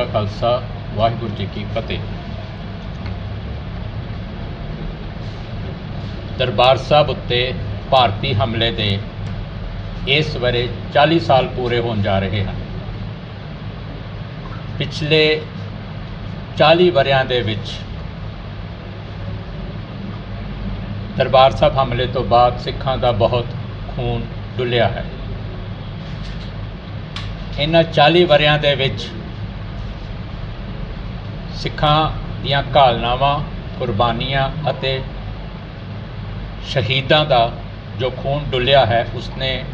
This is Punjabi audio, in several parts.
ਕਾ ਖਾਲਸਾ, ਵਾਹਿਗੁਰੂ ਜੀ ਕੀ ਫਤਿਹ। ਦਰਬਾਰ ਸਾਹਿਬ ਉੱਤੇ ਭਾਰਤੀ ਹਮਲੇ ਦੇ ਇਸ ਵਰੇ 40 ਸਾਲ ਪੂਰੇ ਹੋਣ ਜਾ ਰਹੇ ਹਨ। ਪਿਛਲੇ 40 ਵਰਿਆਂ ਦੇ ਵਿੱਚ ਦਰਬਾਰ ਸਾਹਿਬ ਹਮਲੇ ਤੋਂ ਬਾਅਦ ਸਿੱਖਾਂ ਦਾ ਬਹੁਤ ਖੂਨ ਡੁੱਲਿਆ ਹੈ। ਇਹਨਾਂ 40 ਵਰਿਆਂ ਦੇ ਵਿੱਚ ਸਿੱਖਾਂ ਦੀਆਂ ਘਾਲਨਾਵਾਂ, ਕੁਰਬਾਨੀਆਂ ਅਤੇ ਸ਼ਹੀਦਾਂ ਦਾ ਜੋ ਖੂਨ ਡੁੱਲਿਆ ਹੈ, ਉਸਨੇ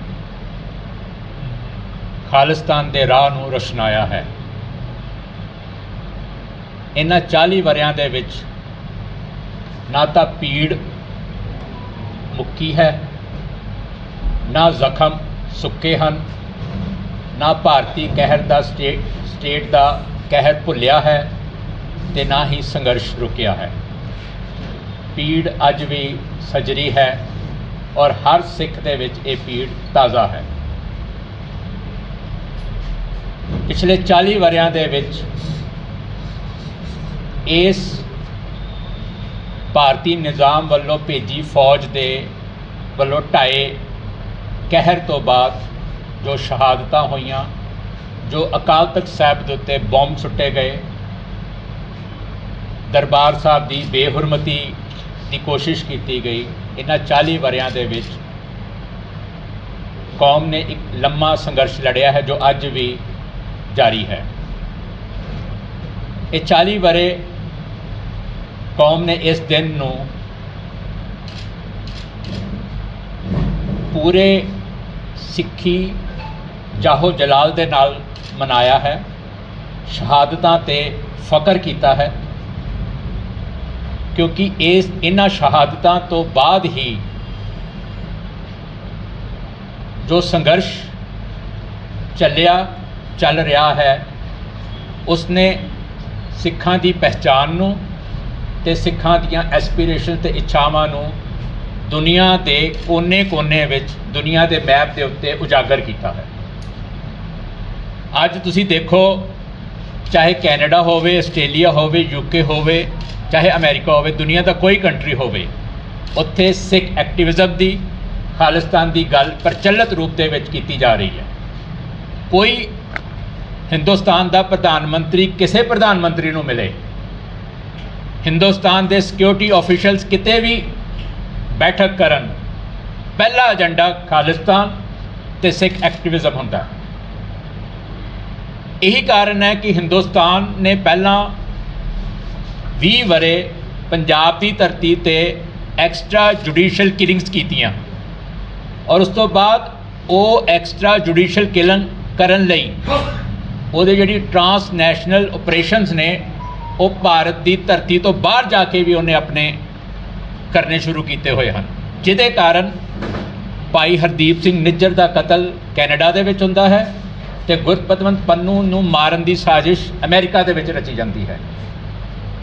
ਖਾਲਿਸਤਾਨ ਦੇ ਰਾਹ ਨੂੰ ਰਸ਼ਨਾਇਆ ਹੈ। ਇਹਨਾਂ 40 ਵਰਿਆਂ ਦੇ ਵਿੱਚ ਨਾ ਤਾਂ ਪੀੜ ਮੁੱਕੀ ਹੈ, ਨਾ ਜ਼ਖਮ ਸੁੱਕੇ ਹਨ, ਨਾ ਭਾਰਤੀ ਕਹਿਰ ਦਾ ਸਟੇਟ ਸਟੇਟ ਦਾ ਕਹਿਰ ਭੁੱਲਿਆ ਹੈ ਤੇ ਨਾ ਹੀ ਸੰਘਰਸ਼ ਰੁਕਿਆ ਹੈ। ਪੀੜ ਅੱਜ ਵੀ ਸਜਰੀ ਹੈ ਔਰ ਹਰ ਸਿੱਖ ਦੇ ਵਿੱਚ ਇਹ ਪੀੜ ਤਾਜ਼ਾ ਹੈ। ਪਿਛਲੇ 40 ਵਰਿਆਂ ਦੇ ਵਿੱਚ ਇਸ ਭਾਰਤੀ ਨਿਜ਼ਾਮ ਵੱਲੋਂ ਭੇਜੀ ਫੌਜ ਦੇ ਵੱਲੋਂ ਢਾਏ ਕਹਿਰ ਤੋਂ ਬਾਅਦ ਜੋ ਸ਼ਹਾਦਤਾਂ ਹੋਈਆਂ, ਜੋ ਅਕਾਲ ਤਖਤ ਸਾਹਿਬ ਦੇ ਉੱਤੇ ਬੰਬ ਸੁੱਟੇ ਗਏ ਦਰਬਾਰ ਸਾਹਿਬ ਦੀ ਬੇਹੁਰਮਤੀ ਦੀ ਕੋਸ਼ਿਸ਼ ਕੀਤੀ ਗਈ। ਇਹਨਾਂ 40 ਵਰਿਆਂ ਦੇ ਵਿੱਚ ਕੌਮ ਨੇ ਇੱਕ ਲੰਮਾ ਸੰਘਰਸ਼ ਲੜਿਆ ਹੈ, ਜੋ ਅੱਜ ਵੀ ਜਾਰੀ ਹੈ। ਇਹ 40 ਵਰੇ ਕੌਮ ਨੇ ਇਸ ਦਿਨ ਨੂੰ ਪੂਰੇ ਸਿੱਖੀ ਜਾਹੋ ਜਲਾਲ ਦੇ ਨਾਲ ਮਨਾਇਆ ਹੈ। ਸ਼ਹਾਦਤਾਂ ਤੇ ਫਕਰ ਕੀਤਾ ਹੈ। ਕਿਉਂਕਿ ਇਸ ਇਹਨਾਂ ਸ਼ਹਾਦਤਾਂ ਤੋਂ ਬਾਅਦ ਹੀ ਜੋ ਸੰਘਰਸ਼ ਚੱਲਿਆ, ਚੱਲ ਰਿਹਾ ਹੈ, ਉਸਨੇ ਸਿੱਖਾਂ ਦੀ ਪਹਿਚਾਨ ਨੂੰ ਤੇ ਸਿੱਖਾਂ ਦੀਆਂ ਐਸਪੀਰੇਸ਼ਨ ਤੇ ਇੱਛਾਵਾਂ ਨੂੰ ਦੁਨੀਆ ਦੇ ਕੋਨੇ-ਕੋਨੇ ਵਿੱਚ, ਦੁਨੀਆ ਦੇ ਮੈਪ ਦੇ ਉੱਤੇ ਉਜਾਗਰ ਕੀਤਾ ਹੈ। ਅੱਜ ਤੁਸੀਂ ਦੇਖੋ, ਚਾਹੇ ਕੈਨੇਡਾ ਹੋਵੇ, ਆਸਟ੍ਰੇਲੀਆ ਹੋਵੇ ਯੂਕੇ ਹੋਵੇ ਚਾਹੇ ਅਮਰੀਕਾ ਹੋਵੇ, ਦੁਨੀਆ ਦਾ ਕੋਈ ਕੰਟਰੀ ਹੋਵੇ, ਉੱਥੇ ਸਿੱਖ ਐਕਟਿਵਿਜ਼ਮ ਦੀ, ਖਾਲਿਸਤਾਨ ਦੀ ਗੱਲ ਪ੍ਰਚਲਿਤ ਰੂਪ ਦੇ ਵਿੱਚ ਕੀਤੀ ਜਾ ਰਹੀ ਹੈ। ਕੋਈ ਹਿੰਦੁਸਤਾਨ ਦਾ ਪ੍ਰਧਾਨ ਮੰਤਰੀ ਕਿਸੇ ਪ੍ਰਧਾਨ ਮੰਤਰੀ ਨੂੰ ਮਿਲੇ। ਹਿੰਦੁਸਤਾਨ ਦੇ ਸਿਕਿਉਰਿਟੀ ਆਫੀਸ਼ੀਅਲਸ ਕਿਤੇ ਵੀ ਬੈਠਕ ਕਰਨ, ਪਹਿਲਾ ਏਜੰਡਾ ਖਾਲਿਸਤਾਨ ਤੇ ਸਿੱਖ ਐਕਟਿਵਿਜ਼ਮ ਹੁੰਦਾ। ਇਹੀ ਕਾਰਨ ਹੈ ਕਿ ਹਿੰਦੁਸਤਾਨ ਨੇ ਪਹਿਲਾਂ 20 ਵਰੇ ਪੰਜਾਬ ਦੀ ਧਰਤੀ ਤੇ ਐਕਸਟਰਾ ਜੁਡੀਸ਼ੀਅਲ ਕਿਲਿੰਗਸ ਕੀਤੀਆਂ। ਔਰ ਉਸ ਤੋਂ ਬਾਅਦ ਉਹ ਐਕਸਟਰਾ ਜੁਡੀਸ਼ੀਅਲ ਕਿਲਿੰਗ ਕਰਨ ਲਈ ਉਹਦੇ ਜਿਹੜੀ ਟਰਾਂਸਨੈਸ਼ਨਲ ਆਪਰੇਸ਼ਨਸ ਨੇ, ਉਹ ਭਾਰਤ ਦੀ ਧਰਤੀ ਤੋਂ ਬਾਹਰ ਜਾ ਕੇ ਵੀ ਉਹਨੇ ਆਪਣੇ ਕਰਨੇ ਸ਼ੁਰੂ ਕੀਤੇ ਹੋਏ ਹਨ। ਜਿਹਦੇ ਕਾਰਨ ਭਾਈ ਹਰਦੀਪ ਸਿੰਘ ਨਿੱਜਰ ਦਾ ਕਤਲ ਕੈਨੇਡਾ ਦੇ ਵਿੱਚ ਹੁੰਦਾ ਹੈ ਤੇ ਗੁਰਪਤਵੰਤ ਪੰਨੂ ਨੂੰ ਮਾਰਨ ਦੀ ਸਾਜ਼ਿਸ਼ ਅਮਰੀਕਾ ਦੇ ਵਿੱਚ ਰਚੀ ਜਾਂਦੀ ਹੈ।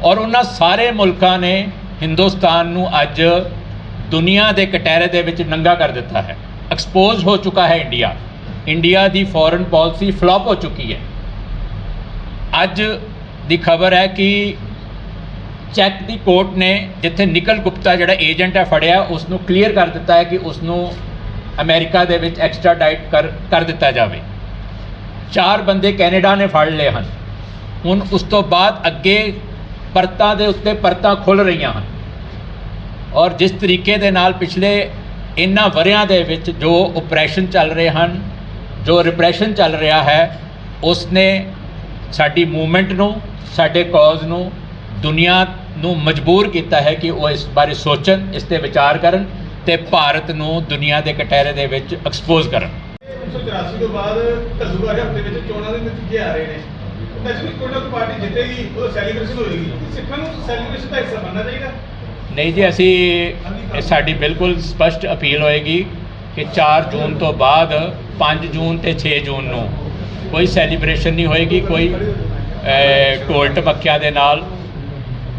ਔਰ ਉਹਨਾਂ ਸਾਰੇ ਮੁਲਕਾਂ ਨੇ ਹਿੰਦੁਸਤਾਨ ਨੂੰ ਅੱਜ ਦੁਨੀਆ ਦੇ ਕਟਹਿਰੇ ਦੇ ਵਿੱਚ ਨੰਗਾ ਕਰ ਦਿੱਤਾ ਹੈ। ਐਕਸਪੋਜ਼ ਹੋ ਚੁੱਕਾ ਹੈ ਇੰਡੀਆ। ਇੰਡੀਆ ਦੀ ਫੋਰਨ ਪਾਲਿਸੀ ਫਲॉप ਹੋ ਚੁੱਕੀ ਹੈ। ਅੱਜ ਦੀ ਖਬਰ ਹੈ ਕਿ ਚੈੱਕ ਦੀ ਕੋਰਟ ਨੇ ਜਿੱਥੇ ਨਿਕਲ ਗੁਪਤਾ ਜਿਹੜਾ ਏਜੰਟ ਹੈ ਫੜਿਆ ਉਸ ਨੂੰ ਕਲੀਅਰ ਕਰ ਦਿੱਤਾ ਹੈ ਕਿ ਉਸ ਨੂੰ ਅਮਰੀਕਾ ਦੇ ਵਿੱਚ ਐਕਸਟ੍ਰਾਡਾਈਟ ਕਰ ਕਰ ਦਿੱਤਾ ਜਾਵੇ। ਚਾਰ ਬੰਦੇ ਕੈਨੇਡਾ ਨੇ ਫੜ ਲਏ ਹਨ। ਹੁਣ ਉਸ ਤੋਂ ਬਾਅਦ ਅੱਗੇ ਪਰਤਾਂ ਦੇ ਉੱਤੇ ਪਰਤਾਂ ਖੁੱਲ ਰਹੀਆਂ ਹਨ। ਔਰ ਜਿਸ ਤਰੀਕੇ ਦੇ ਨਾਲ ਪਿਛਲੇ ਇਹਨਾਂ ਵਰਿਆਂ ਦੇ ਵਿੱਚ ਜੋ ਆਪਰੇਸ਼ਨ ਚੱਲ ਰਹੇ ਹਨ, ਜੋ ਰਿਪਰੈਸ਼ਨ ਚੱਲ ਰਿਹਾ ਹੈ ਉਸ ਨੇ ਸਾਡੀ ਮੂਵਮੈਂਟ ਨੂੰ, ਸਾਡੇ ਕਾਜ਼ ਨੂੰ, ਦੁਨੀਆ ਨੂੰ ਮਜਬੂਰ ਕੀਤਾ ਹੈ ਕਿ ਉਹ ਇਸ ਬਾਰੇ ਸੋਚਣ, ਇਸ ਤੇ ਵਿਚਾਰ ਕਰਨ ਤੇ ਭਾਰਤ ਨੂੰ ਦੁਨੀਆ ਦੇ ਕਟਹਿਰੇ ਦੇ ਵਿੱਚ ਐਕਸਪੋਜ਼ ਕਰਨ। 1984 ਤੋਂ ਬਾਅਦ ਘੱਲੂਘਾਰੇ ਹਫ਼ਤੇ ਵਿੱਚ ਚੋਣਾਂ ਦੇ ਨਤੀਜੇ ਆ ਰਹੇ ਨੇ। ਨੈਸ਼ਨਲ ਕੋਈ ਨਾ ਕੋਈ ਪਾਰਟੀ ਜਿੱਤੇਗੀ ਉਹ ਸੈਲੀਬ੍ਰੇਸ਼ਨ ਹੋਏਗੀ। ਕੀ ਸਿੱਖਾਂ ਨੂੰ ਸੈਲੀਬ੍ਰੇਸ਼ਨ ਦਾ ਹਿੱਸਾ ਬਣਨਾ ਚਾਹੀਦਾ। ਨਹੀਂ ਜੀ ਅਸੀਂ ਇਹ ਸਾਡੀ ਬਿਲਕੁਲ ਸਪਸ਼ਟ ਅਪੀਲ ਹੋਏਗੀ ਕਿ 4 ਜੂਨ ਤੋਂ ਬਾਅਦ 5 ਜੂਨ ਤੇ 6 ਜੂਨ ਨੂੰ ਕੋਈ ਸੈਲੀਬ੍ਰੇਸ਼ਨ ਨਹੀਂ ਹੋਏਗੀ ਕੋਈ ਢੋਲ ਢਮੱਕਿਆਂ ਦੇ ਨਾਲ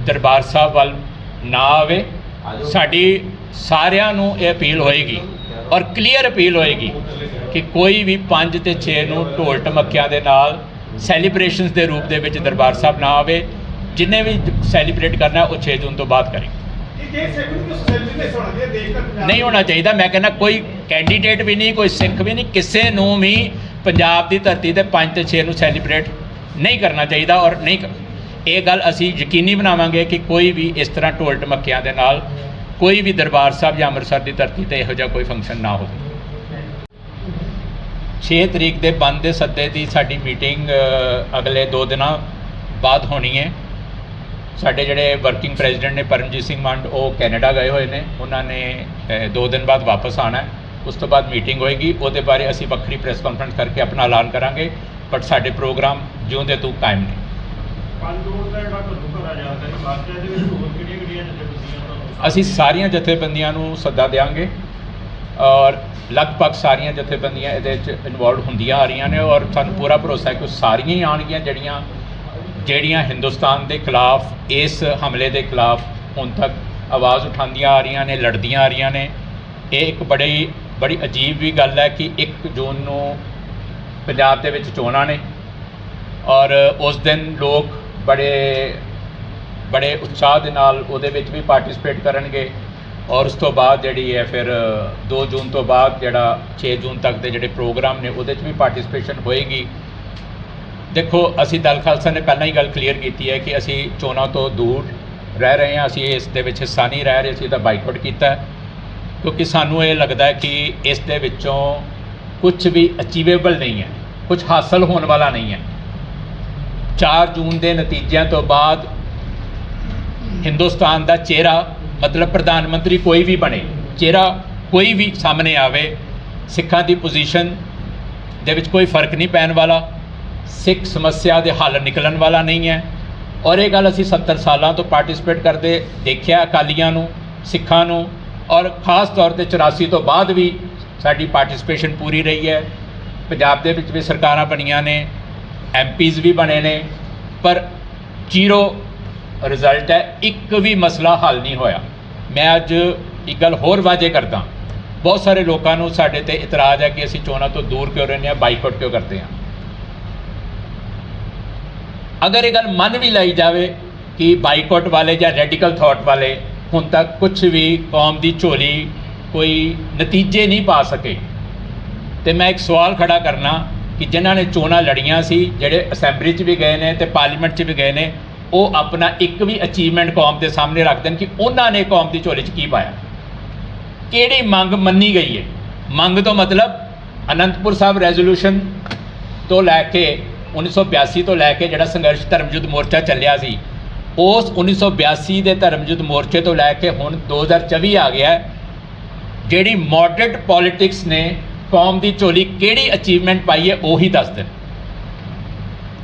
ਦਰਬਾਰ ਸਾਹਿਬ ਵੱਲ ਨਾ ਆਵੇ। ਸਾਡੀ ਸਾਰਿਆਂ ਨੂੰ ਇਹ ਅਪੀਲ ਹੋਏਗੀ ਔਰ ਕਲੀਅਰ ਅਪੀਲ ਹੋਏਗੀ ਕਿ ਕੋਈ ਵੀ 5 ਤੇ 6 ਨੂੰ ਢੋਲ ਟਮੱਕਿਆਂ ਦੇ ਨਾਲ ਸੈਲੀਬ੍ਰੇਸ਼ਨਸ ਦੇ ਰੂਪ ਦੇ ਵਿੱਚ ਦਰਬਾਰ ਸਾਹਿਬ ਨਾ ਆਵੇ ਜਿੰਨੇ ਵੀ ਸੈਲੀਬ੍ਰੇਟ ਕਰਨਾ ਉਹ 6 ਜੂਨ ਤੋਂ ਬਾਅਦ ਕਰੇ। ਨਹੀਂ ਹੋਣਾ ਚਾਹੀਦਾ। ਮੈਂ ਕਹਿੰਦਾ ਕੋਈ ਕੈਂਡੀਡੇਟ ਵੀ ਨਹੀਂ ਕੋਈ ਸਿੱਖ ਵੀ ਨਹੀਂ ਕਿਸੇ ਨੂੰ ਵੀ ਪੰਜਾਬ ਦੀ ਧਰਤੀ ਤੇ 5 ਤੇ 6 ਨੂੰ ਸੈਲੀਬ੍ਰੇਟ ਨਹੀਂ ਕਰਨਾ ਚਾਹੀਦਾ ਔਰ ਨਹੀਂ ਇਹ ਗੱਲ ਅਸੀਂ ਯਕੀਨੀ ਬਣਾਵਾਂਗੇ ਕਿ ਕੋਈ ਵੀ ਇਸ ਤਰ੍ਹਾਂ ਢੋਲ ਟਮੱਕਿਆਂ ਦੇ ਨਾਲ ਕੋਈ ਵੀ ਦਰਬਾਰ ਸਾਹਿਬ ਜਾਂ ਅੰਮ੍ਰਿਤਸਰ ਦੀ ਧਰਤੀ ਤੇ ਇਹੋ ਜਿਹਾ ਕੋਈ ਫੰਕਸ਼ਨ ਨਾ ਹੋਵੇ। 6 ਤਰੀਕ ਦੇ ਬੰਦ ਦੇ ਸੱਦੇ ਦੀ ਸਾਡੀ ਮੀਟਿੰਗ ਅਗਲੇ 2 ਦਿਨਾਂ ਬਾਅਦ ਹੋਣੀ ਹੈ। ਸਾਡੇ ਜਿਹੜੇ ਵਰਕਿੰਗ ਪ੍ਰੈਜ਼ੀਡੈਂਟ ਨੇ ਪਰਮਜੀਤ ਸਿੰਘ ਮੰਡ ਉਹ ਕੈਨੇਡਾ ਗਏ ਹੋਏ ਨੇ। ਉਹਨਾਂ ਨੇ 2 ਦਿਨ ਬਾਅਦ ਵਾਪਸ ਆਣਾ ਹੈ। ਉਸ ਤੋਂ ਬਾਅਦ ਮੀਟਿੰਗ ਹੋਏਗੀ। ਉਹਦੇ ਬਾਰੇ ਅਸੀਂ ਵੱਖਰੀ ਪ੍ਰੈਸ ਕਾਨਫਰੰਸ ਕਰਕੇ ਆਪਣਾ ਐਲਾਨ ਕਰਾਂਗੇ। ਬਟ ਸਾਡੇ ਪ੍ਰੋਗਰਾਮ ਜਿਉਂਦੇ ਤੂੰ ਕਾਇਮ ਨੇ। ਦਾ ਦੇ ਅਸੀਂ ਸਾਰੀਆਂ ਜਥੇਬੰਦੀਆਂ ਨੂੰ ਸੱਦਾ ਦੇਵਾਂਗੇ ਔਰ ਲਗਭਗ ਸਾਰੀਆਂ ਜਥੇਬੰਦੀਆਂ ਇਹਦੇ ਵਿੱਚ ਇਨਵੋਲਵ ਹੁੰਦੀਆਂ ਆ ਰਹੀਆਂ ਨੇ ਔਰ ਸਾਨੂੰ ਪੂਰਾ ਭਰੋਸਾ ਹੈ ਕਿ ਉਹ ਸਾਰੀਆਂ ਹੀ ਆਉਣਗੀਆਂ ਜਿਹੜੀਆਂ ਜਿਹੜੀਆਂ ਹਿੰਦੁਸਤਾਨ ਦੇ ਖਿਲਾਫ, ਇਸ ਹਮਲੇ ਦੇ ਖਿਲਾਫ ਹੁਣ ਤੱਕ ਆਵਾਜ਼ ਉਠਾਉਂਦੀਆਂ ਆ ਰਹੀਆਂ ਨੇ, ਲੜਦੀਆਂ ਆ ਰਹੀਆਂ ਨੇ। ਇਹ ਇੱਕ ਬੜੀ ਬੜੀ ਅਜੀਬ ਵੀ ਗੱਲ ਹੈ ਕਿ 1 ਜੂਨ ਨੂੰ ਪੰਜਾਬ ਦੇ ਵਿੱਚ ਚੋਣਾਂ ਨੇ ਔਰ ਉਸ ਦਿਨ ਲੋਕ ਬੜੇ ਬੜੇ ਉਤਸ਼ਾਹ ਦੇ ਨਾਲ ਉਹਦੇ ਵਿੱਚ ਵੀ ਪਾਰਟਿਸਿਪੇਟ ਕਰਨਗੇ। ਔਰ ਉਸ ਤੋਂ ਬਾਅਦ ਜਿਹੜੀ ਹੈ ਫਿਰ 2 ਜੂਨ ਤੋਂ ਬਾਅਦ ਜਿਹੜਾ 6 ਜੂਨ ਤੱਕ ਦੇ ਜਿਹੜੇ ਪ੍ਰੋਗਰਾਮ ਨੇ, ਉਹਦੇ 'ਚ ਵੀ ਪਾਰਟਿਸਿਪੇਸ਼ਨ ਹੋਏਗੀ। ਦੇਖੋ, ਅਸੀਂ ਦਲ ਖਾਲਸਾ ਨੇ ਪਹਿਲਾਂ ਹੀ ਗੱਲ ਕਲੀਅਰ ਕੀਤੀ ਹੈ ਕਿ ਅਸੀਂ ਚੋਣਾਂ ਤੋਂ ਦੂਰ ਰਹਿ ਰਹੇ ਹਾਂ, ਅਸੀਂ ਇਸ ਦੇ ਵਿੱਚ ਹਿੱਸਾ ਨਹੀਂ ਰਹਿ ਰਹੇ, ਅਸੀਂ ਇਹਦਾ ਬਾਈਕਾਟ ਕੀਤਾ ਕਿਉਂਕਿ ਸਾਨੂੰ ਇਹ ਲੱਗਦਾ ਹੈ ਕਿ ਇਸ ਦੇ ਵਿੱਚੋਂ ਕੁਝ ਵੀ ਅਚੀਵੇਬਲ ਨਹੀਂ ਹੈ ਕੁਝ ਹਾਸਲ ਹੋਣ ਵਾਲਾ ਨਹੀਂ ਹੈ। 4 ਜੂਨ ਦੇ ਨਤੀਜਿਆਂ ਤੋਂ ਬਾਅਦ ਹਿੰਦੁਸਤਾਨ ਦਾ ਚਿਹਰਾ ਮਤਲਬ ਪ੍ਰਧਾਨ ਮੰਤਰੀ ਕੋਈ ਵੀ ਬਣੇ, ਚਿਹਰਾ ਕੋਈ ਵੀ ਸਾਹਮਣੇ ਆਵੇ, ਸਿੱਖਾਂ ਦੀ ਪੋਜੀਸ਼ਨ ਦੇ ਵਿੱਚ ਕੋਈ ਫ਼ਰਕ ਨਹੀਂ ਪੈਣ ਵਾਲਾ, ਸਿੱਖ ਸਮੱਸਿਆ ਦੇ ਹੱਲ ਨਿਕਲਣ ਵਾਲਾ ਨਹੀਂ ਹੈ। ਔਰ ਇਹ ਗੱਲ ਅਸੀਂ 70 ਸਾਲਾਂ ਤੋਂ ਪਾਰਟਿਸਿਪੇਟ ਕਰਦੇ ਦੇਖਿਆ ਅਕਾਲੀਆਂ ਨੂੰ, ਸਿੱਖਾਂ ਨੂੰ ਔਰ ਖਾਸ ਤੌਰ ਤੇ 84 ਤੋਂ ਬਾਅਦ ਵੀ ਸਾਡੀ ਪਾਰਟਿਸਿਪੇਸ਼ਨ ਪੂਰੀ ਰਹੀ ਹੈ। ਪੰਜਾਬ ਦੇ ਵਿੱਚ ਵੀ ਸਰਕਾਰਾਂ ਬਣੀਆਂ ਨੇ ਐਮਪੀਜ਼ ਵੀ ਬਣੇ ਨੇ, ਪਰ ਜ਼ੀਰੋ ਰਿਜ਼ਲਟ ਹੈ, ਇੱਕ ਵੀ ਮਸਲਾ ਹੱਲ ਨਹੀਂ ਹੋਇਆ। ਮੈਂ ਅੱਜ ਇੱਕ ਗੱਲ ਹੋਰ ਵਾਜੇ ਕਰਦਾ ਬਹੁਤ ਸਾਰੇ ਲੋਕਾਂ ਨੂੰ ਸਾਡੇ ਤੇ ਇਤਰਾਜ਼ ਹੈ ਕਿ ਅਸੀਂ ਚੋਣਾਂ ਤੋਂ ਦੂਰ ਕਿਉਂ ਰਹਿੰਦੇ ਹਾਂ, ਬਾਈਕਾਟ ਕਿਉਂ ਕਰਦੇ ਹਾਂ। ਅਗਰ ਇਹ ਗੱਲ ਮੰਨ ਵੀ ਲਈ ਜਾਵੇ ਕਿ ਬਾਈਕਾਟ ਵਾਲੇ ਜਾਂ ਰੈਡੀਕਲ ਥਾਟ ਵਾਲੇ ਹੁਣ ਤੱਕ ਕੁਝ ਵੀ ਕੌਮ ਦੀ ਝੋਲੀ ਕੋਈ ਨਤੀਜੇ ਨਹੀਂ ਪਾ ਸਕੇ, ਤੇ ਮੈਂ ਇੱਕ ਸਵਾਲ ਖੜਾ ਕਰਨਾ ਕਿ ਜਿਨ੍ਹਾਂ ਨੇ ਚੋਣਾਂ ਲੜੀਆਂ ਸੀ, ਜਿਹੜੇ ਅਸੈਂਬਲੀ 'ਚ ਵੀ ਗਏ ਨੇ ਤੇ ਪਾਰਲੀਮੈਂਟ 'ਚ ਵੀ ਗਏ ਨੇ ਉਹ ਆਪਣਾ ਇੱਕ ਵੀ ਅਚੀਵਮੈਂਟ ਕੌਮ ਦੇ ਸਾਹਮਣੇ ਰੱਖ ਦੇਣ ਕਿ ਉਹਨਾਂ ਨੇ ਕੌਮ ਦੀ ਝੋਲੀ 'ਚ ਕੀ ਪਾਇਆ। ਕਿਹੜੀ ਮੰਗ ਮੰਨੀ ਗਈ ਹੈ ਮੰਗ ਤੋਂ ਮਤਲਬ ਅਨੰਦਪੁਰ ਸਾਹਿਬ ਰੈਜ਼ੋਲੂਸ਼ਨ ਤੋਂ ਲੈ ਕੇ 1982 ਤੋਂ ਲੈ ਕੇ ਜਿਹੜਾ ਸੰਘਰਸ਼ ਧਰਮਯੁੱਧ ਮੋਰਚਾ ਚੱਲਿਆ ਸੀ, ਉਸ 1982 ਦੇ ਧਰਮਯੁੱਧ ਮੋਰਚੇ ਤੋਂ ਲੈ ਕੇ ਹੁਣ 2024 ਆ ਗਿਆ ਜਿਹੜੀ ਮੋਡਰੇਟ ਪੋਲਿਟਿਕਸ ਨੇ ਕੌਮ ਦੀ ਝੋਲੀ ਕਿਹੜੀ ਅਚੀਵਮੈਂਟ ਪਾਈ ਹੈ, ਉਹੀ ਦੱਸ ਦੇਣ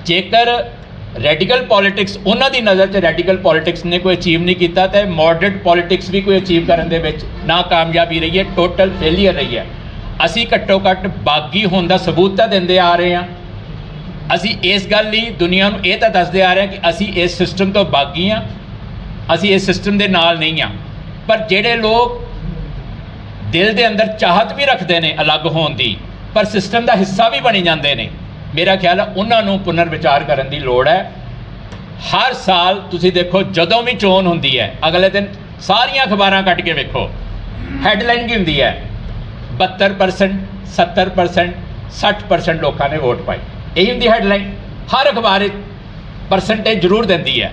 ਜੇਕਰ ਰੈਡੀਕਲ ਪੋਲਿਟਿਕਸ ਉਹਨਾਂ ਦੀ ਨਜ਼ਰ 'ਚ ਰੈਡੀਕਲ ਪੋਲਿਟਿਕਸ ਨੇ ਕੋਈ ਅਚੀਵ ਨਹੀਂ ਕੀਤਾ ਤਾਂ ਮੋਡਰੇਟ ਪੋਲਿਟਿਕਸ ਵੀ ਕੋਈ ਅਚੀਵ ਕਰਨ ਦੇ ਵਿੱਚ ਨਾ ਕਾਮਯਾਬੀ ਰਹੀ ਹੈ ਟੋਟਲ ਫੇਲਿਅਰ ਰਹੀ ਹੈ। ਅਸੀਂ ਘੱਟੋ ਘੱਟ ਬਾਗੀ ਹੋਣ ਦਾ ਸਬੂਤ ਤਾਂ ਦਿੰਦੇ ਆ ਰਹੇ ਹਾਂ। ਅਸੀਂ ਇਸ ਗੱਲ ਲਈ ਦੁਨੀਆ ਨੂੰ ਇਹ ਤਾਂ ਦੱਸਦੇ ਆ ਰਹੇ ਹਾਂ ਕਿ ਅਸੀਂ ਇਸ ਸਿਸਟਮ ਤੋਂ ਬਾਗੀ ਹਾਂ, ਅਸੀਂ ਇਸ ਸਿਸਟਮ ਦੇ ਨਾਲ ਨਹੀਂ ਹਾਂ। ਪਰ ਜਿਹੜੇ ਲੋਕ ਦਿਲ ਦੇ ਅੰਦਰ ਚਾਹਤ ਵੀ ਰੱਖਦੇ ਨੇ ਅਲੱਗ ਹੋਣ ਦੀ, ਪਰ ਸਿਸਟਮ ਦਾ ਹਿੱਸਾ ਵੀ ਬਣੀ ਜਾਂਦੇ ਨੇ। ਮੇਰਾ ਖਿਆਲ ਹੈ ਉਹਨਾਂ ਨੂੰ ਪੁਨਰ ਵਿਚਾਰ ਕਰਨ ਦੀ ਲੋੜ ਹੈ। ਹਰ ਸਾਲ ਤੁਸੀਂ ਦੇਖੋ, ਜਦੋਂ ਵੀ ਚੋਣ ਹੁੰਦੀ ਹੈ, ਅਗਲੇ ਦਿਨ ਸਾਰੀਆਂ ਅਖਬਾਰਾਂ ਕੱਢ ਕੇ ਵੇਖੋ। ਹੈਡਲਾਈਨ ਕੀ ਹੁੰਦੀ ਹੈ? 72% 70% 60% ਲੋਕਾਂ ਨੇ ਵੋਟ ਪਾਈ। ਇਹੀ ਹੁੰਦੀ ਹੈਡਲਾਈਨ ਹਰ ਅਖਬਾਰ ਪਰਸੈਂਟੇਜ ਜ਼ਰੂਰ ਦਿੰਦੀ ਹੈ।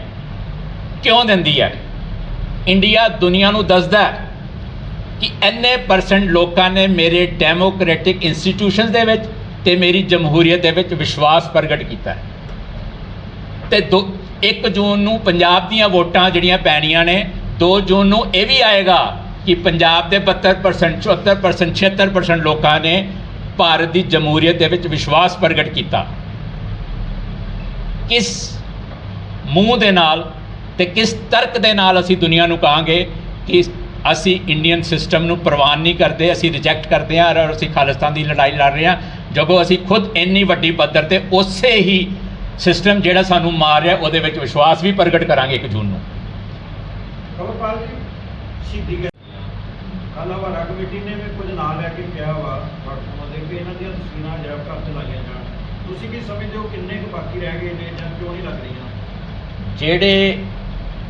ਕਿਉਂ ਦਿੰਦੀ ਹੈ? ਇੰਡੀਆ ਦੁਨੀਆ ਨੂੰ ਦੱਸਦਾ ਹੈ ਕਿ ਇੰਨੇ ਪਰਸੈਂਟ ਲੋਕਾਂ ਨੇ ਮੇਰੇ ਡੈਮੋਕ੍ਰੈਟਿਕ ਇੰਸਟੀਟਿਊਸ਼ਨਸ ਦੇ ਵਿੱਚ ਤੇ ਮੇਰੀ ਜਮਹੂਰੀਅਤ ਦੇ ਵਿੱਚ ਵਿਸ਼ਵਾਸ ਪ੍ਰਗਟ ਕੀਤਾ ਹੈ। ਤੇ 1 ਜੂਨ ਨੂੰ ਪੰਜਾਬ ਦੀਆਂ ਵੋਟਾਂ ਜਿਹੜੀਆਂ ਪੈਣੀਆਂ ਨੇ 2 ਜੂਨ ਨੂੰ ਇਹ ਵੀ ਆਏਗਾ ਕਿ ਪੰਜਾਬ ਦੇ 72% 74% 76% ਲੋਕਾਂ ਨੇ ਭਾਰਤ ਦੀ ਜਮਹੂਰੀਅਤ ਦੇ ਵਿੱਚ ਵਿਸ਼ਵਾਸ ਪ੍ਰਗਟ ਕੀਤਾ। ਕਿਸ ਮੂੰਹ ਦੇ ਨਾਲ ਤੇ ਕਿਸ ਤਰਕ ਦੇ ਨਾਲ ਅਸੀਂ ਦੁਨੀਆ ਨੂੰ ਕਹਾਂਗੇ ਕਿ ਅਸੀਂ ਇੰਡੀਅਨ ਸਿਸਟਮ ਨੂੰ ਪ੍ਰਵਾਨ ਨਹੀਂ ਕਰਦੇ, ਅਸੀਂ ਰਿਜੈਕਟ ਕਰਦੇ ਹਾਂ ਔਰ ਅਸੀਂ ਖਾਲਿਸਤਾਨ ਦੀ ਲੜਾਈ ਲੜ ਰਹੇ ਹਾਂ ਜਦੋਂ ਅਸੀਂ ਖੁਦ ਇੰਨੀ ਵੱਡੀ ਪੱਧਰ ਤੇ ਉਸੇ ਹੀ ਸਿਸਟਮ ਜਿਹੜਾ ਸਾਨੂੰ ਮਾਰ ਰਿਹਾ ਉਹਦੇ ਵਿੱਚ ਵਿਸ਼ਵਾਸ ਵੀ ਪ੍ਰਗਟ ਕਰਾਂਗੇ 1 ਜੂਨ ਨੂੰ। ਕਮਲਪਾਲ ਜੀ ਸ਼ਹੀਦੀ ਕੱਲ੍ਹ ਹਵਾਲਾ ਕਮੇਟੀ ਨੇ ਵੀ ਕੁਝ ਨਾਂ ਲੈ ਕੇ ਕਿਹਾ ਵਾ ਵਟਸਐਪ ਦੇ ਕਿ ਇਹਨਾਂ ਦੀਆਂ ਤਸਵੀਰਾਂ ਜੈਬ ਘਰ ਤੇ ਲਾਈਆਂ ਜਾਣ। ਤੁਸੀਂ ਕੀ ਸਮਝਦੇ ਹੋ ਕਿੰਨੇ ਕੁ ਬਾਕੀ ਰਹਿ ਗਏ ਨੇ ਜਾਂ ਕਿਉਂ ਨਹੀਂ ਲੱਗ ਰਹੀਆਂ? ਜਿਹੜੇ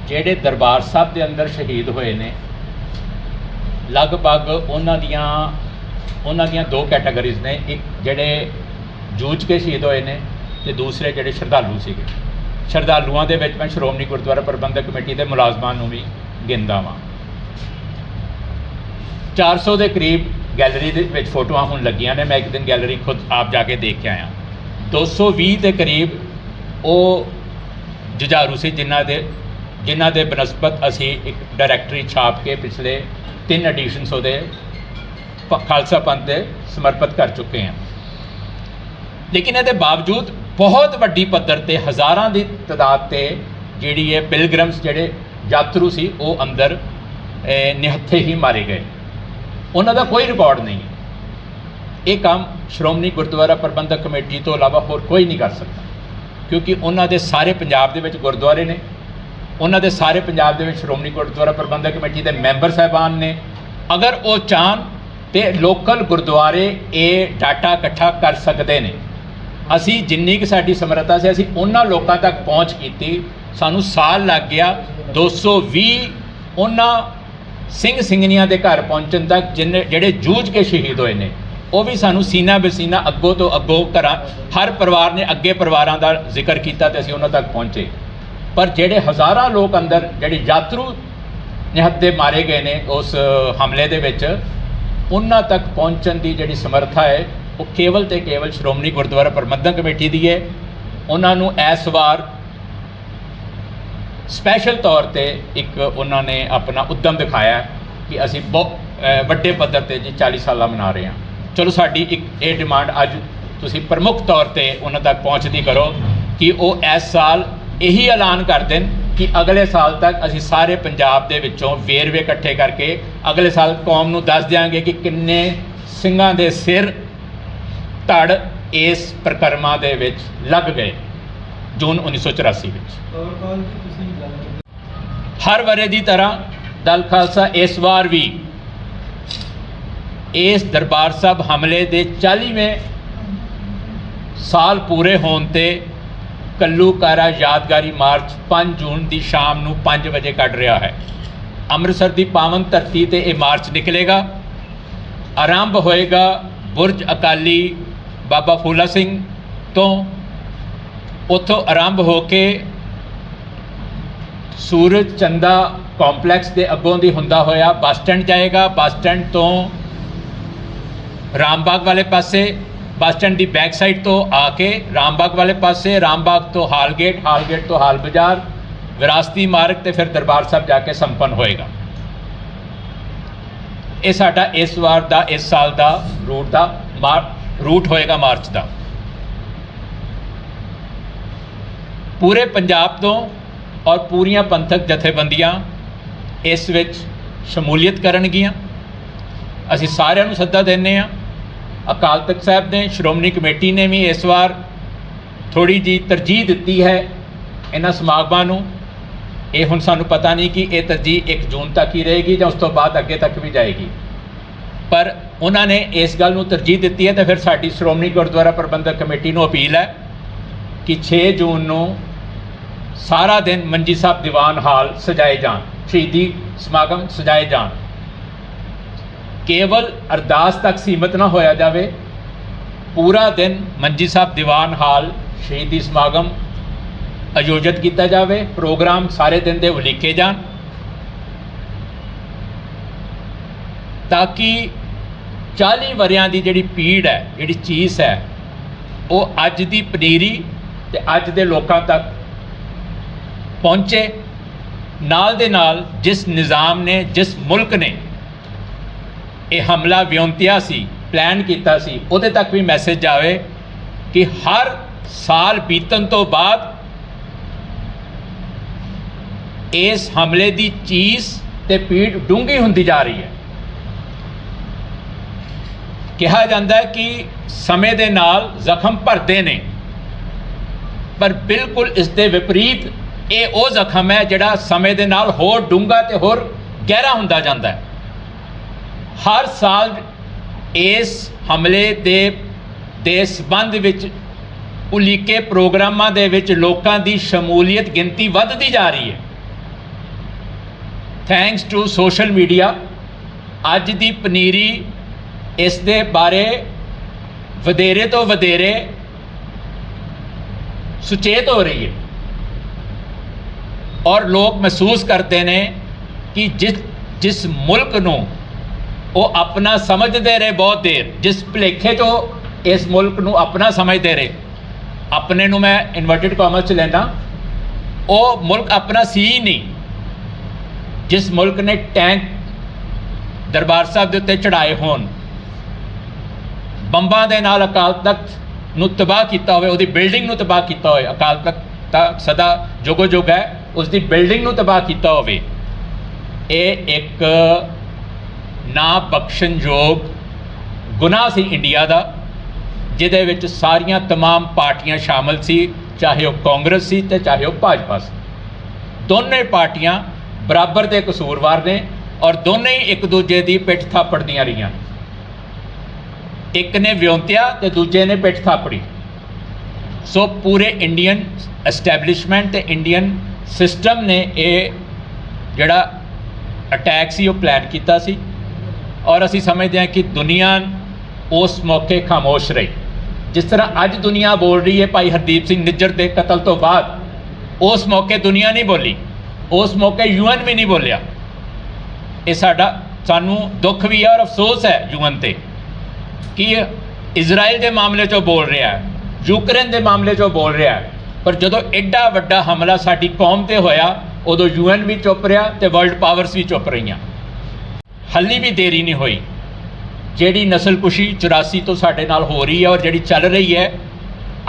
ਜਿਹੜੇ ਦਰਬਾਰ ਸਾਹਿਬ ਦੇ ਅੰਦਰ ਸ਼ਹੀਦ ਹੋਏ ਨੇ ਲਗਭਗ ਉਹਨਾਂ ਦੀਆਂ ਉਹਨਾਂ ਦੀਆਂ ਦੋ ਕੈਟਾਗਰੀਜ਼ ਨੇ, ਇੱਕ ਜਿਹੜੇ ਜੂਝ ਕੇ ਸ਼ਹੀਦ ਹੋਏ ਨੇ ਤੇ ਦੂਸਰੇ ਜਿਹੜੇ ਸ਼ਰਧਾਲੂ ਸੀਗੇ। ਸ਼ਰਧਾਲੂਆਂ ਦੇ ਵਿੱਚ ਮੈਂ ਸ਼੍ਰੋਮਣੀ ਗੁਰਦੁਆਰਾ ਪ੍ਰਬੰਧਕ ਕਮੇਟੀ ਦੇ ਮੁਲਾਜ਼ਮਾਂ ਨੂੰ ਵੀ ਗਿਣਦਾ ਵਾਂ। 400 ਦੇ ਕਰੀਬ ਗੈਲਰੀ ਦੇ ਵਿੱਚ ਫੋਟੋਆਂ ਹੁਣ ਲੱਗੀਆਂ ਨੇ, ਮੈਂ ਇੱਕ ਦਿਨ ਗੈਲਰੀ ਖੁਦ ਆਪ ਜਾ ਕੇ ਦੇਖ ਕੇ ਆਇਆ। 220 ਦੇ ਕਰੀਬ ਉਹ ਜੁਝਾਰੂ ਸੀ, ਜਿਨ੍ਹਾਂ ਦੇ ਜਿਨ੍ਹਾਂ ਦੇ ਬਨਸਪਤ ਅਸੀਂ ਇੱਕ ਡਾਇਰੈਕਟਰੀ ਛਾਪ ਕੇ ਪਿਛਲੇ ਤਿੰਨ ਐਡੀਸ਼ਨਸ ਉਹਦੇ ਖਾਲਸਾ ਪੰਥ ਦੇ ਸਮਰਪਿਤ ਕਰ ਚੁੱਕੇ ਹਾਂ। ਲੇਕਿਨ ਇਹਦੇ ਬਾਵਜੂਦ ਬਹੁਤ ਵੱਡੀ ਪੱਧਰ ਤੇ ਹਜ਼ਾਰਾਂ ਦੀ ਤਦਾਦ ਤੇ ਜਿਹੜੀ ਇਹ ਪਿਲਗ੍ਰਮਸ ਜਿਹੜੇ ਯਾਤਰੂ ਸੀ, ਉਹ ਅੰਦਰ ਨਿਹੱਥੇ ਹੀ ਮਾਰੇ ਗਏ। ਉਹਨਾਂ ਦਾ ਕੋਈ ਰਿਕਾਰਡ ਨਹੀਂ। ਹੈ ਇਹ ਕੰਮ ਸ਼੍ਰੋਮਣੀ ਗੁਰਦੁਆਰਾ ਪ੍ਰਬੰਧਕ ਕਮੇਟੀ ਤੋਂ ਇਲਾਵਾ ਹੋਰ ਕੋਈ ਨਹੀਂ ਕਰ ਸਕਦਾ। ਕਿਉਂਕਿ ਉਹਨਾਂ ਦੇ ਸਾਰੇ ਪੰਜਾਬ ਦੇ ਵਿੱਚ ਗੁਰਦੁਆਰੇ ਨੇ। ਉਹਨਾਂ ਦੇ ਸਾਰੇ ਪੰਜਾਬ ਦੇ ਵਿੱਚ ਸ਼੍ਰੋਮਣੀ ਗੁਰਦੁਆਰਾ ਪ੍ਰਬੰਧਕ ਕਮੇਟੀ ਦੇ ਮੈਂਬਰ ਸਾਹਿਬਾਨ ਨੇ। ਅਗਰ ਉਹ ਚਾਹਣ ਤੇ ਲੋਕਲ ਗੁਰਦੁਆਰੇ ਇਹ ਡਾਟਾ ਇਕੱਠਾ ਕਰ ਸਕਦੇ ਨੇ। ਅਸੀਂ ਜਿੰਨੀ ਕਿ ਸਾਡੀ ਸਮਰੱਥਾ ਸੀ, ਅਸੀਂ ਉਹਨਾਂ ਲੋਕਾਂ ਤੱਕ ਪਹੁੰਚ ਕੀਤੀ। ਸਾਨੂੰ ਸਾਲ ਲੱਗ ਗਿਆ 220 ਉਹਨਾਂ ਸਿੰਘ ਸਿੰਘਣੀਆਂ ਦੇ ਘਰ ਪਹੁੰਚਣ ਤੱਕ ਜਿਨ੍ਹੇ ਜਿਹੜੇ ਜੂਝ ਕੇ ਸ਼ਹੀਦ ਹੋਏ ਨੇ। ਉਹ ਵੀ ਸਾਨੂੰ ਸੀਨਾ ਬਸੀਨਾ ਅੱਗੋਂ ਤੋਂ ਅੱਗੋਂ ਘਰਾਂ, ਹਰ ਪਰਿਵਾਰ ਨੇ ਅੱਗੇ ਪਰਿਵਾਰਾਂ ਦਾ ਜ਼ਿਕਰ ਕੀਤਾ ਤੇ ਅਸੀਂ ਉਹਨਾਂ ਤੱਕ ਪਹੁੰਚੇ। ਪਰ ਜਿਹੜੇ ਹਜ਼ਾਰਾਂ ਲੋਕ ਅੰਦਰ, ਜਿਹੜੇ ਯਾਤਰੂ ਨਿਹੱਤੇ ਮਾਰੇ ਗਏ ਨੇ ਉਸ ਹਮਲੇ ਦੇ ਵਿੱਚ ਉਹਨਾਂ ਤੱਕ ਪਹੁੰਚਣ ਦੀ ਜਿਹੜੀ ਸਮਰੱਥਾ ਹੈ, ਉਹ ਕੇਵਲ ਤੇ ਕੇਵਲ ਸ਼੍ਰੋਮਣੀ ਗੁਰਦੁਆਰਾ ਪ੍ਰਬੰਧਕ ਕਮੇਟੀ ਦੀ ਹੈ। ਉਹਨਾਂ ਨੂੰ ਇਸ ਵਾਰ ਸਪੈਸ਼ਲ ਤੌਰ ਤੇ ਇੱਕ ਉਹਨਾਂ ਨੇ ਆਪਣਾ ਉਦਮ ਦਿਖਾਇਆ ਕਿ ਅਸੀਂ ਬਹੁ ਵੱਡੇ ਪੱਧਰ ਤੇ ਜੀ 40 ਸਾਲਾ ਮਨਾ ਰਹੇ ਹਾਂ। ਚਲੋ ਸਾਡੀ ਇੱਕ ਇਹ ਡਿਮਾਂਡ ਅੱਜ ਤੁਸੀਂ ਪ੍ਰਮੁੱਖ ਤੌਰ ਤੇ ਉਹਨਾਂ ਤੱਕ ਪਹੁੰਚਦੀ ਕਰੋ ਕਿ ਉਹ ਇਸ ਸਾਲ ਇਹੀ ਐਲਾਨ ਕਰ ਦੇਣ ਕਿ ਅਗਲੇ ਸਾਲ ਤੱਕ ਅਸੀਂ ਸਾਰੇ ਪੰਜਾਬ ਦੇ ਵਿੱਚੋਂ ਵੇਰਵੇ ਇਕੱਠੇ ਕਰਕੇ ਅਗਲੇ ਸਾਲ ਕੌਮ ਨੂੰ ਦੱਸ ਦਿਆਂਗੇ ਕਿ ਕਿੰਨੇ ਸਿੰਘਾਂ ਦੇ ਸਿਰ ਧੜ ਇਸ ਪ੍ਰਕਰਮਾ ਦੇ ਵਿੱਚ ਲੱਗ ਗਏ ਜੂਨ 1984 ਵਿੱਚ। ਹਰ ਵਰੇ ਦੀ ਤਰ੍ਹਾਂ ਦਲ ਖਾਲਸਾ ਇਸ ਵਾਰ ਵੀ ਇਸ ਦਰਬਾਰ ਸਾਹਿਬ ਹਮਲੇ ਦੇ 40ਵੇਂ ਸਾਲ ਪੂਰੇ ਹੋਣ ਤੇ ਕੱਲੂਕਾਰਾ ਯਾਦਗਾਰੀ ਮਾਰਚ 5 ਜੂਨ ਦੀ ਸ਼ਾਮ ਨੂੰ 5 ਵਜੇ ਕੱਢ ਰਿਹਾ ਹੈ। ਅੰਮ੍ਰਿਤਸਰ ਦੀ ਪਾਵਨ ਧਰਤੀ ਤੇ ਇਹ ਮਾਰਚ ਨਿਕਲੇਗਾ। ਆਰੰਭ ਹੋਏਗਾ ਬੁਰਜ ਅਕਾਲੀ ਬਾਬਾ ਫੂਲਾ ਸਿੰਘ ਤੋਂ। ਉੱਥੋਂ ਆਰੰਭ ਹੋ ਕੇ ਸੂਰਜ ਚੰਦਾ ਕੰਪਲੈਕਸ ਦੇ ਅੱਗੋਂ ਦੀ ਹੁੰਦਾ ਹੋਇਆ ਬੱਸ ਸਟੈਂਡ ਜਾਏਗਾ। ਬੱਸ ਸਟੈਂਡ ਤੋਂ ਰਾਮਬਾਗ ਵਾਲੇ ਪਾਸੇ ਬੱਸ ਸਟੈਂਡ ਦੀ ਬੈਕ ਸਾਈਡ ਤੋਂ ਆ ਕੇ ਰਾਮਬਾਗ ਵਾਲੇ ਪਾਸੇ, ਰਾਮਬਾਗ ਤੋਂ ਹਾਲਗੇਟ ਹਾਲਗੇਟ ਤੋਂ ਹਾਲ ਬਾਜ਼ਾਰ, ਵਿਰਾਸਤੀ ਮਾਰਗ ਤੇ ਫਿਰ ਦਰਬਾਰ ਸਾਹਿਬ ਜਾ ਕੇ ਸੰਪੰਨ ਹੋਏਗਾ। ਇਹ ਸਾਡਾ ਇਸ ਵਾਰ ਦਾ, ਇਸ ਸਾਲ ਦਾ ਰੂਟ ਦਾ ਮਾਰ ਰੂਟ ਹੋਏਗਾ ਮਾਰਚ ਦਾ। ਪੂਰੇ ਪੰਜਾਬ ਤੋਂ ਔਰ ਪੂਰੀਆਂ ਪੰਥਕ ਜਥੇਬੰਦੀਆਂ ਇਸ ਵਿੱਚ ਸ਼ਮੂਲੀਅਤ ਕਰਨਗੀਆਂ। ਅਸੀਂ ਸਾਰਿਆਂ ਨੂੰ ਸੱਦਾ ਦਿੰਦੇ ਹਾਂ ਅਕਾਲ ਤਖਤ ਸਾਹਿਬ ਨੇ, ਸ਼੍ਰੋਮਣੀ ਕਮੇਟੀ ਨੇ ਵੀ ਇਸ ਵਾਰ ਥੋੜੀ ਜੀ ਤਰਜੀਹ ਦਿੱਤੀ ਹੈ ਇਹਨਾਂ ਸਮਾਗਮਾਂ ਨੂੰ। ਇਹ ਹੁਣ ਸਾਨੂੰ ਪਤਾ ਨਹੀਂ ਕਿ ਇਹ ਤਰਜੀਹ 1 ਜੂਨ ਤੱਕ ਹੀ ਰਹੇਗੀ ਜਾਂ ਉਸ ਤੋਂ ਬਾਅਦ ਅੱਗੇ ਤੱਕ ਵੀ ਜਾਏਗੀ। ਪਰ ਉਹਨਾਂ ਨੇ ਇਸ ਗੱਲ ਨੂੰ ਤਰਜੀਹ ਦਿੱਤੀ ਹੈ ਤਾਂ ਫਿਰ ਸਾਡੀ ਸ਼੍ਰੋਮਣੀ ਗੁਰਦੁਆਰਾ ਪ੍ਰਬੰਧਕ ਕਮੇਟੀ ਨੂੰ ਅਪੀਲ ਹੈ ਕਿ 6 ਜੂਨ ਨੂੰ ਸਾਰਾ ਦਿਨ ਮੰਜੀ ਸਾਹਿਬ ਦੀਵਾਨ ਹਾਲ ਸਜਾਏ ਜਾਣ, ਸ਼ਹੀਦੀ ਸਮਾਗਮ ਸਜਾਏ ਜਾਣ। ਕੇਵਲ ਅਰਦਾਸ ਤੱਕ ਸੀਮਤ ਨਾ ਹੋਇਆ ਜਾਵੇ, ਪੂਰਾ ਦਿਨ ਮੰਜੀ ਸਾਹਿਬ ਦੀਵਾਨ ਹਾਲ, ਸ਼ਹੀਦੀ ਸਮਾਗਮ ਆਯੋਜਿਤ ਕੀਤਾ ਜਾਵੇ, ਪ੍ਰੋਗਰਾਮ ਸਾਰੇ ਦਿਨ ਦੇ ਉਲੀਕੇ ਜਾਣ, ਤਾਂ ਕਿ 40 ਵਰਿਆਂ ਦੀ ਜਿਹੜੀ ਪੀੜ ਹੈ, ਜਿਹੜੀ ਚੀਜ਼ ਹੈ, ਉਹ ਅੱਜ ਦੀ ਪਨੀਰੀ ਤੇ ਅੱਜ ਦੇ ਲੋਕਾਂ ਤੱਕ ਪਹੁੰਚੇ। ਨਾਲ ਦੇ ਨਾਲ ਜਿਸ ਨਿਜ਼ਾਮ ਨੇ, ਜਿਸ ਮੁਲਕ ਨੇ ਇਹ ਹਮਲਾ ਵਿਉਂਤਿਆ ਸੀ ਪਲਾਨ ਕੀਤਾ ਸੀ, ਉਹਦੇ ਤੱਕ ਵੀ ਮੈਸੇਜ ਜਾਵੇ ਕਿ ਹਰ ਸਾਲ ਬੀਤਣ ਤੋਂ ਬਾਅਦ ਇਸ ਹਮਲੇ ਦੀ ਚੀਜ਼ ਤੇ ਪੀੜ ਡੂੰਘੀ ਹੁੰਦੀ ਜਾ ਰਹੀ ਹੈ। ਕਿਹਾ ਜਾਂਦਾ ਹੈ ਕਿ ਸਮੇਂ ਦੇ ਨਾਲ ਜ਼ਖਮ ਭਰਦੇ ਨੇ, ਪਰ ਬਿਲਕੁਲ ਇਸ ਦੇ ਵਿਪਰੀਤ ਇਹ ਉਹ ਜ਼ਖਮ ਹੈ ਜਿਹੜਾ ਸਮੇਂ ਦੇ ਨਾਲ ਹੋਰ ਡੂੰਘਾ ਤੇ ਹੋਰ ਗਹਿਰਾ ਹੁੰਦਾ ਜਾਂਦਾ ਹੈ। ਹਰ ਸਾਲ ਇਸ ਹਮਲੇ ਦੇ ਦੇ ਸਬੰਧ ਵਿੱਚ ਉਲੀਕੇ ਪ੍ਰੋਗਰਾਮਾਂ ਦੇ ਵਿੱਚ ਲੋਕਾਂ ਦੀ ਸ਼ਮੂਲੀਅਤ ਗਿਣਤੀ ਵੱਧਦੀ ਜਾ ਰਹੀ ਹੈ। ਥੈਂਕਸ ਟੂ ਸੋਸ਼ਲ ਮੀਡੀਆ ਅੱਜ ਦੀ ਪਨੀਰੀ ਇਸ ਦੇ ਬਾਰੇ ਵਧੇਰੇ ਤੋਂ ਵਧੇਰੇ ਸੁਚੇਤ ਹੋ ਰਹੀ ਹੈ ਔਰ ਲੋਕ ਮਹਿਸੂਸ ਕਰਦੇ ਨੇ ਕਿ ਜਿਸ ਜਿਸ ਮੁਲਕ ਨੂੰ ਉਹ ਆਪਣਾ ਸਮਝਦੇ ਰਹੇ ਬਹੁਤ ਦੇਰ। ਜਿਸ ਭੁਲੇਖੇ ਤੋਂ ਇਸ ਮੁਲਕ ਨੂੰ ਆਪਣਾ ਸਮਝਦੇ ਰਹੇ। ਆਪਣੇ ਨੂੰ ਮੈਂ ਇਨਵਰਟਡ ਕਾਮਰਸ ਚ ਲੈਂਦਾ। ਉਹ ਮੁਲਕ ਆਪਣਾ ਸੀ ਹੀ ਨਹੀਂ। ਜਿਸ ਮੁਲਕ ਨੇ ਟੈਂਕ ਦਰਬਾਰ ਸਾਹਿਬ ਦੇ ਉੱਤੇ ਚੜਾਏ ਹੋਣ, ਬੰਬਾਂ ਦੇ ਨਾਲ ਅਕਾਲ ਤਖਤ ਨੂੰ ਤਬਾਹ ਕੀਤਾ ਹੋਵੇ, ਉਹਦੀ ਬਿਲਡਿੰਗ ਨੂੰ ਤਬਾਹ ਕੀਤਾ ਹੋਵੇ, ਅਕਾਲ ਤਖਤ ਤਾਂ ਸਦਾ ਜੋਗੋ ਜੋਗ ਹੈ ਉਸ ਦੀ ਬਿਲਡਿੰਗ ਨੂੰ ਤਬਾਹ ਕੀਤਾ ਹੋਵੇ। ਇਹ ਇੱਕ ਨਾ ਬਖਸ਼ਣਯੋਗ ਗੁਨਾਹ ਸੀ ਇੰਡੀਆ ਦਾ ਜਿਹਦੇ ਵਿੱਚ ਸਾਰੀਆਂ तमाम ਪਾਰਟੀਆਂ ਸ਼ਾਮਲ ਸੀ ਚਾਹੇ ਉਹ ਕਾਂਗਰਸ ਸੀ ਤੇ ਚਾਹੇ ਉਹ ਭਾਜਪਾ ਸੀ ਦੋਨੇ ਪਾਰਟੀਆਂ ਬਰਾਬਰ ਦੇ ਕਸੂਰਵਾਰ ਨੇ ਔਰ ਦੋਨੇ ਹੀ ਇੱਕ ਦੂਜੇ ਦੀ ਪਿੱਠ ਥਾਪੜਦੀਆਂ ਰਹੀਆਂ ਇੱਕ ਨੇ ਵਿਉਂਤਿਆ ਤੇ ਦੂਜੇ ਨੇ ਪਿੱਠ ਥਾਪੜੀ ਸੋ ਪੂਰੇ ਇੰਡੀਅਨ ਐਸਟੈਬਲਿਸ਼ਮੈਂਟ ਤੇ ਇੰਡੀਅਨ ਸਿਸਟਮ ਨੇ ਇਹ ਜਿਹੜਾ ਅਟੈਕ ਸੀ ਉਹ ਪਲਾਨ ਕੀਤਾ ਸੀ ਔਰ ਅਸੀਂ ਸਮਝਦੇ ਹਾਂ ਕਿ ਦੁਨੀਆ ਉਸ ਮੌਕੇ ਖਾਮੋਸ਼ ਰਹੀ। ਜਿਸ ਤਰ੍ਹਾਂ ਅੱਜ ਦੁਨੀਆ ਬੋਲ ਰਹੀ ਹੈ ਭਾਈ ਹਰਦੀਪ ਸਿੰਘ ਨਿੱਜਰ ਦੇ ਕਤਲ ਤੋਂ ਬਾਅਦ, ਉਸ ਮੌਕੇ ਦੁਨੀਆ ਨਹੀਂ ਬੋਲੀ, ਉਸ ਮੌਕੇ ਯੂਐਨ ਵੀ ਨਹੀਂ ਬੋਲਿਆ। ਇਹ ਸਾਡਾ, ਸਾਨੂੰ ਦੁੱਖ ਵੀ ਹੈ ਔਰ ਅਫਸੋਸ ਹੈ ਯੂਐਨ ਤੇ ਕਿ ਇਜ਼ਰਾਈਲ ਦੇ ਮਾਮਲੇ 'ਚੋਂ ਬੋਲ ਰਿਹਾ ਹੈ, ਯੂਕਰੇਨ ਦੇ ਮਾਮਲੇ 'ਚੋਂ ਬੋਲ ਰਿਹਾ ਹੈ। ਪਰ ਜਦੋਂ ਐਡਾ ਵੱਡਾ ਹਮਲਾ ਸਾਡੀ ਕੌਮ ਤੇ ਹੋਇਆ, ਉਦੋਂ ਯੂਐਨ ਵੀ ਚੁੱਪ ਰਿਹਾ ਤੇ ਵਰਲਡ ਪਾਵਰਸ ਵੀ ਚੁੱਪ ਰਹੀਆਂ। ਹੱਲੀ ਵੀ ਦੇਰੀ ਨਹੀਂ ਹੋਈ। ਜਿਹੜੀ ਨਸਲਕੁਸ਼ੀ 84 ਤੋਂ ਸਾਡੇ ਨਾਲ ਹੋ ਰਹੀ ਹੈ ਔਰ ਜਿਹੜੀ ਚੱਲ ਰਹੀ ਹੈ,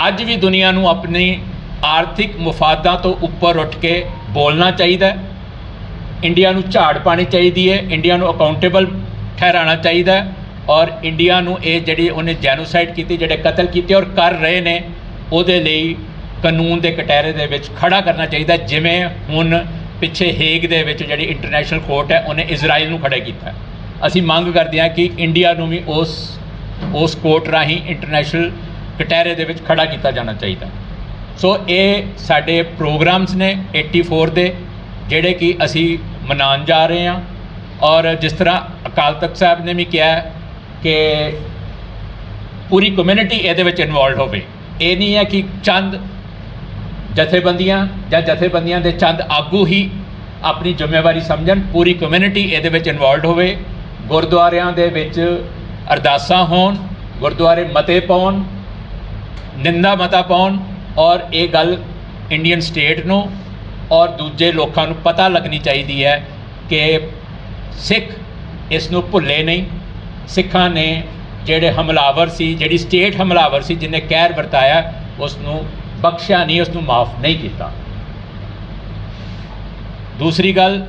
ਅੱਜ ਵੀ ਦੁਨੀਆ ਨੂੰ ਆਪਣੀ ਆਰਥਿਕ ਮੁਫਾਦਾਂ ਤੋਂ ਉੱਪਰ ਉੱਠ ਕੇ ਬੋਲਣਾ ਚਾਹੀਦਾ ਇੰਡੀਆ ਨੂੰ ਝਾੜ ਪਾਣੀ ਚਾਹੀਦੀ ਹੈ, ਇੰਡੀਆ ਨੂੰ ਅਕਾਊਂਟੇਬਲ ਠਹਿਰਾਉਣਾ ਚਾਹੀਦਾ ਔਰ ਇੰਡੀਆ ਨੂੰ ਇਹ ਜਿਹੜੀ ਉਹਨੇ ਜੈਨੋਸਾਈਡ ਕੀਤੀ, ਜਿਹੜੇ ਕਤਲ ਕੀਤੇ ਔਰ ਕਰ ਰਹੇ ਨੇ, ਉਹਦੇ ਲਈ ਕਾਨੂੰਨ ਦੇ ਕਟਹਿਰੇ ਦੇ ਵਿੱਚ ਖੜਾ ਕਰਨਾ ਚਾਹੀਦਾ ਜਿਵੇਂ ਹੁਣ ਪਿੱਛੇ ਹੇਗ ਦੇ ਵਿੱਚ ਜਿਹੜੀ ਇੰਟਰਨੈਸ਼ਨਲ ਕੋਰਟ ਹੈ, ਉਹਨੇ ਇਜ਼ਰਾਈਲ ਨੂੰ ਖੜਾ ਕੀਤਾ। ਅਸੀਂ ਮੰਗ ਕਰਦੇ ਹਾਂ ਕਿ ਇੰਡੀਆ ਨੂੰ ਵੀ ਉਸ ਉਸ ਕੋਰਟ ਰਾਹੀਂ ਇੰਟਰਨੈਸ਼ਨਲ ਕਟਹਿਰੇ ਦੇ ਵਿੱਚ ਖੜਾ ਕੀਤਾ ਜਾਣਾ ਚਾਹੀਦਾ। ਸੋ ਇਹ ਸਾਡੇ ਪ੍ਰੋਗਰਾਮਸ ਨੇ 84 ਦੇ, ਜਿਹੜੇ ਕਿ ਅਸੀਂ ਮਨਾਉਣ ਜਾ ਰਹੇ ਹਾਂ। ਔਰ ਜਿਸ ਤਰ੍ਹਾਂ ਅਕਾਲ ਤਖਤ ਸਾਹਿਬ ਨੇ ਵੀ ਕਿਹਾ ਕਿ ਪੂਰੀ ਕਮਿਊਨਿਟੀ ਇਹਦੇ ਵਿੱਚ ਇਨਵੋਲਡ ਹੋਵੇ। ਇਹ ਨਹੀਂ ਹੈ ਕਿ ਚੰਦ ਜਥੇਬੰਦੀਆਂ ਜਾਂ ਜਥੇਬੰਦੀਆਂ ਦੇ ਚੰਦ ਆਗੂ ਹੀ ਆਪਣੀ ਜ਼ਿੰਮੇਵਾਰੀ ਸਮਝਣ, ਪੂਰੀ ਕਮਿਊਨਿਟੀ ਇਹਦੇ ਵਿੱਚ ਇਨਵੋਲਡ ਹੋਵੇ, ਗੁਰਦੁਆਰਿਆਂ ਦੇ ਵਿੱਚ ਅਰਦਾਸਾਂ ਹੋਣ, ਗੁਰਦੁਆਰੇ ਮਤੇ ਪਾਉਣ, ਨਿੰਦਾ ਮਤਾ ਪਾਉਣ ਔਰ ਇਹ ਗੱਲ ਇੰਡੀਅਨ ਸਟੇਟ ਨੂੰ ਔਰ ਦੂਜੇ ਲੋਕਾਂ ਨੂੰ ਪਤਾ ਲੱਗਣੀ ਚਾਹੀਦੀ ਹੈ ਕਿ ਸਿੱਖ ਇਸ ਨੂੰ ਭੁੱਲੇ ਨਹੀਂ। ਸਿੱਖਾਂ ਨੇ ਜਿਹੜੇ ਹਮਲਾਵਰ ਸੀ, ਜਿਹੜੀ ਸਟੇਟ ਹਮਲਾਵਰ ਸੀ, ਜਿਹਨੇ ਕਹਿਰ ਵਰਤਾਇਆ ਉਸ ਨੂੰ ਬਖਸ਼ਿਆ ਨਹੀਂ ਉਸ ਨੂੰ ਮਾਫ ਨਹੀਂ ਕੀਤਾ। ਦੂਸਰੀ ਗੱਲ